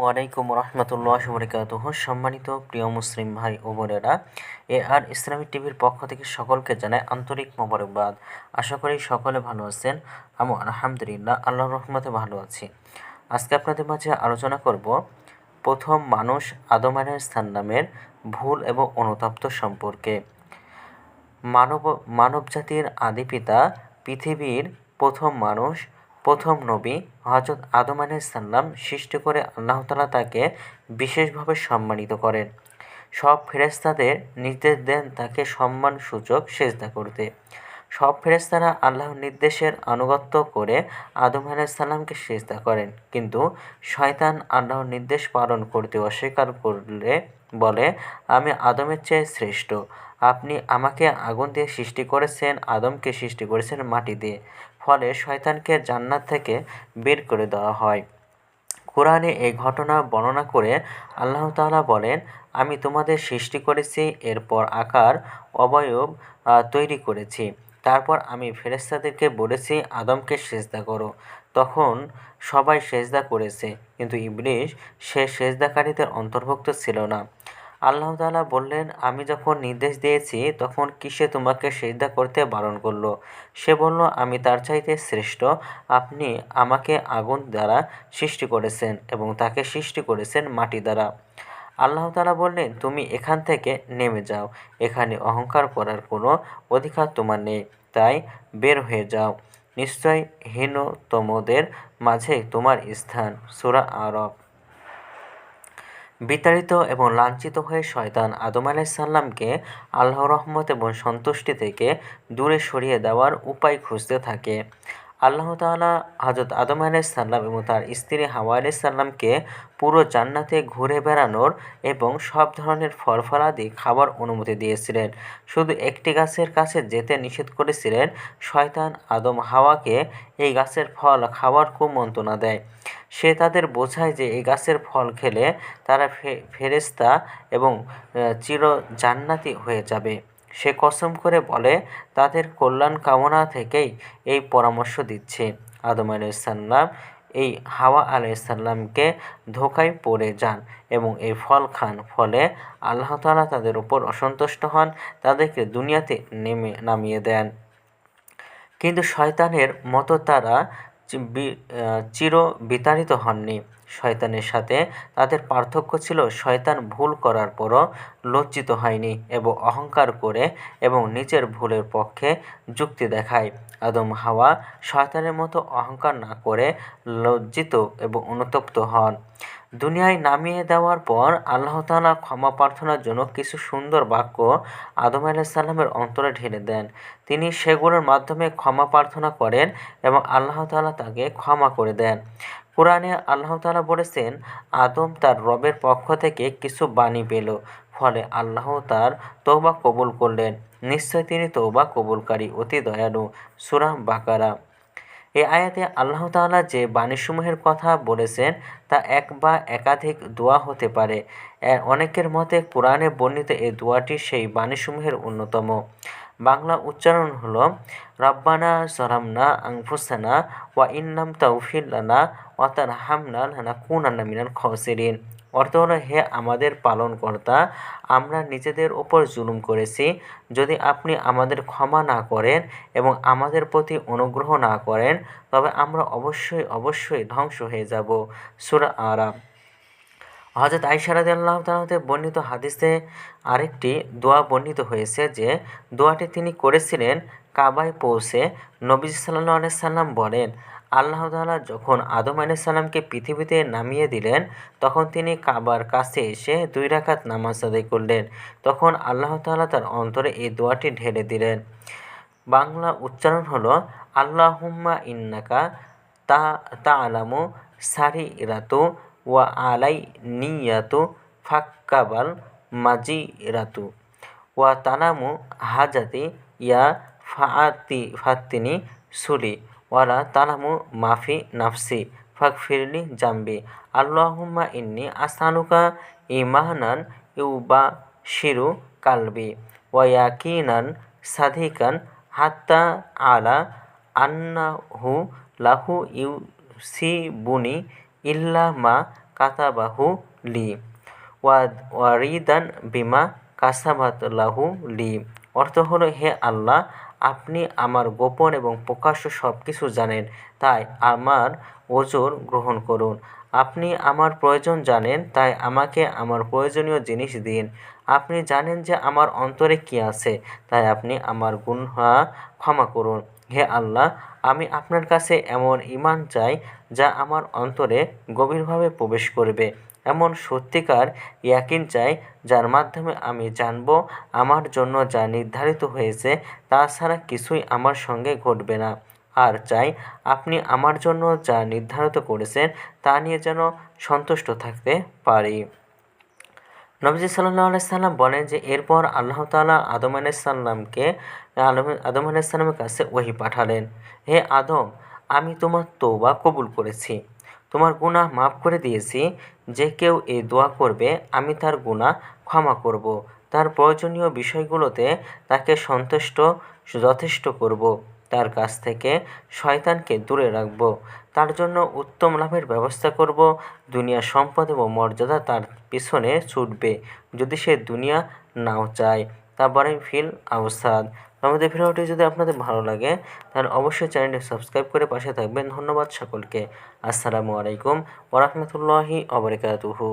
ওয়ালাইকুম রহমতুল্লাহ বরকাত সম্মানিত প্রিয় মুসলিম ভাই ও বোনেরা, এ আর ইসলামিক টিভির পক্ষ থেকে সকলকে জানায় আন্তরিক মোবারকবাদ। আশা করি সকলে ভালো আছেন, আমি আলহামদুলিল্লাহ আল্লাহর রহমতে ভালো আছি। আজকে আপনাদের মাঝে আলোচনা করব, প্রথম মানুষ আদম স্থান নামের ভুল এবং অনুতপ্ত সম্পর্কে। মানব মানব জাতির আদি পিতা পৃথিবীর প্রথম মানুষ প্রথম নবী হজরত আদম সাল্লাম সৃষ্টি করে আল্লাহ তালা তাকে বিশেষভাবে সম্মানিত করেন। সব ফেরেস্তাদের নির্দেশ দেন তাকে সম্মানসূচক সেজদা করতে। সব ফেরেস্তারা আল্লাহর নির্দেশের আনুগত্য করে আদম আলাইসাল্লামকে সেজদা করেন। কিন্তু শয়তান আল্লাহর নির্দেশ পালন করতে অস্বীকার করলে বলে, আমি আদমের চেয়ে শ্রেষ্ঠ। আপনি আমাকে আগুন দিয়ে সৃষ্টি করেছেন, আদমকে সৃষ্টি করেছেন মাটি দিয়ে। ফলে শয়তানকে জান্নাত থেকে বের করে দেওয়া হয়। কোরআনে এই ঘটনা বর্ণনা করে আল্লাহ তাআলা বলেন, আমি তোমাদের সৃষ্টি করেছি, এরপর আকার, অবয়ব তৈরি করেছি। তারপর আমি ফেরেস্তাদেরকে বলেছি, আদমকে সেজদা করো। তখন সবাই সেজদা করেছে, কিন্তু ইবলিশ সে সেজদাকারীদের অন্তর্ভুক্ত ছিল না। আল্লাহ তালা বললেন, আমি যখন নির্দেশ দিয়েছি, তখন কিসে তোমাকে সেজদা করতে বারণ করল? সে বলল, আমি তার চাইতে শ্রেষ্ঠ। আপনি আমাকে আগুন দ্বারা সৃষ্টি করেছেন এবং তাকে সৃষ্টি করেছেন মাটি দ্বারা। আল্লাহ তালা বললেন, তুমি এখান থেকে নেমে যাও। এখানে অহংকার করার কোনো অধিকার তোমার নেই। তাই বের হয়ে যাও। নিশ্চয় হীনতমদের মাঝে তোমার স্থান। সুরা আরব বিতাড়িত এবং লাঞ্ছিত হয়ে শয়তান আদম আলাইসাল্লামকে আল্লাহ রহমত এবং সন্তুষ্টি থেকে দূরে সরিয়ে দেওয়ার উপায় খুঁজতে থাকে। আল্লাহ তাআলা হজরত আদম আলাইসাল্লাম এবং তার স্ত্রী হাওয়া আলাইসাল্লামকে পুরো জান্নাতে ঘুরে বেড়ানোর এবং সব ধরনের ফল ফলাদি খাবার অনুমতি দিয়েছিলেন। শুধু একটি গাছের কাছে যেতে নিষেধ করেছিলেন, শয়তান আদম হাওয়াকে এই গাছের ফল খাওয়ার খুব কুমন্ত্রণা দেয়। সে তাদের বোঝায় যে এই গাছের ফল খেলে তারা ফেরেস্তা এবং চির জান্নাতি হয়ে যাবে। সে কসম করে বলে, তাদের কল্যাণ কামনা থেকেই এই পরামর্শ দিচ্ছে। আদম আলাইসাল্লাম এই হাওয়া আলাইসাল্লামকে ধোকায় পড়ে যান এবং এই ফল খান। ফলে আল্লাহ তালা তাদের উপর অসন্তুষ্ট হন, তাদেরকে দুনিয়াতে নেমে নামিয়ে দেন। কিন্তু শয়তানের মতো তারা চির বিতাড়িত হননি। শয়তানের সাথে তাদের পার্থক্য ছিল শয়তান ভুল করার পরও লজ্জিত হয়নি এবং অহংকার করে এবং নিজের ভুলের পক্ষে যুক্তি দেখায়। আদম হাওয়া শয়তানের মতো অহংকার না করে লজ্জিত এবং অনুতপ্ত হন। দুনিয়ায় নামিয়ে দেওয়ার পর আল্লাহ তালা ক্ষমা প্রার্থনার জন্য কিছু সুন্দর বাক্য আদম আলাইসাল্লামের অন্তরে ঢেলে দেন। তিনি সেগুলোর মাধ্যমে ক্ষমা প্রার্থনা করেন এবং আল্লাহ তালা তাকে ক্ষমা করে দেন। কোরআনে আল্লাহ তালা বলেছেন, আদম তার রবের পক্ষ থেকে কিছু বাণী পেল, ফলে আল্লাহ তার তৌবা কবুল করলেন। নিশ্চয় তিনি তৌবা কবুলকারী, অতি দয়ালু। সুরাম বাকারা। এই আয়াতে আল্লাহ তাআলা যে বাণীসমূহের কথা বলেছেন, তা এক বা একাধিক দোয়া হতে পারে। অনেকের মতে কোরআনে বর্ণিত এই দোয়াটি সেই বাণীসমূহের অন্যতম। বাংলা উচ্চারণ হল, রব্বানা সরামনা আংফুসানা ওয়া ইন্নাম তাউফিল্লানা ওয়া তার হামনা লানাকুনান্না মিনাল খসিরিন। অর্থ হলো, হে আমাদের পালনকর্তা, আমরা নিজেদের ওপর জুলুম করেছি। যদি আপনি আমাদের ক্ষমা না করেন এবং আমাদের প্রতি অনুগ্রহ না করেন, তবে আমরা অবশ্যই অবশ্যই ধ্বংস হয়ে যাব। সুরা আরাম হজরত আইসারাদ আল্লাহ তালাতে বর্ণিত হাদিসে আরেকটি দোয়া বর্ণিত হয়েছে যে, দোয়াটি তিনি করেছিলেন কাবায় পৌঁছে। নবী সাল্লাহ সাল্লাম বলেন আল্লাহ তালা যখন আদম আলাইসাল্লামকে পৃথিবীতে নামিয়ে দিলেন, তখন তিনি কাবার কাছে এসে দুই রাকাত নামাজ আদায় করলেন। তখন আল্লাহ তালা তার অন্তরে এই দোয়াটি ঢেলে দিলেন। বাংলা উচ্চারণ হলো, আল্লাহুম্মা ইন্নাকা তা তা আলামু সারি ইরাতু ওয়া আলাই নিয়াতু ফাক্কাবাল মাজি রাতু ওয়া তানামু হাজাতি ইয়া ফাআতি, ফাত্তিনি সুলি। ওয়ালা তালামু মাফি নাফসি ফাকফিরলি জাম্বি। আল্লাহুম্মা ইন্নি আসানুকা ইমাহানান ইউবা শিরু কালবি ওয়াকিনান সাধিকান হাত্তা আলা আন্নাহু লাহু ইউ সি বুনি ইল্লা মা কাতাবাহু লি ওয়ারিদান বিমা কাসাবাত লাহু লি। অর্থ হলো, হে আল্লাহ আপনি আমার গোপন এবং প্রকাশ্য সব কিছু জানেন, তাই আমার ওজোর গ্রহণ করুন। আপনি আমার প্রয়োজন জানেন, তাই আমাকে আমার প্রয়োজনীয় জিনিস দিন। আপনি জানেন যে আমার অন্তরে কী আছে, তাই আপনি আমার গুণা ক্ষমা করুন। হে আল্লাহ, আমি আপনার কাছে এমন ইমান চাই যা আমার অন্তরে গভীরভাবে প্রবেশ করবে। এমন সত্যিকার ইয়াকিন চাই, যার মাধ্যমে আমি জানব আমার জন্য যা নির্ধারিত হয়েছে, তা ছাড়া কিছুই আমার সঙ্গে ঘটবে না। আর চাই, আপনি আমার জন্য যা নির্ধারিত করেছেন, তা নিয়ে যেন সন্তুষ্ট থাকতে পারি। নবজি সাল্লাহ আলাইসাল্লাম বলেন যে, এরপর আল্লাহ তালা আদম আলাইসাল্লামকে আদম আলাইসাল্লামের কাছে ওহি পাঠালেন। হে আদম, আমি তোমার তৌবা কবুল করেছি। তোমার গুনাহ মাফ করে দিয়েছি, যে কেউ এ দোয়া করবে, আমি তার গুনাহ ক্ষমা করব। তার প্রয়োজনীয় বিষয়গুলোতে তাকে সন্তুষ্ট, যথেষ্ট করব। তার কাছ থেকে শয়তানকে দূরে রাখব। তার জন্য উত্তম লাভের ব্যবস্থা করব। দুনিয়া সম্পদ এবং মর্যাদা তার পিছনে ছুটবে, যদি সে দুনিয়া নাও চায়। তা বরং ফিল আউসাদ। আমাদের ভিডিওটি যদি আপনাদের ভালো লাগে, তাহলে অবশ্যই চ্যানেলটি সাবস্ক্রাইব করে পাশে থাকবেন। ধন্যবাদ সকলকে। আসসালামু আলাইকুম ওরহমতুল্লাহি অবরকাতুহু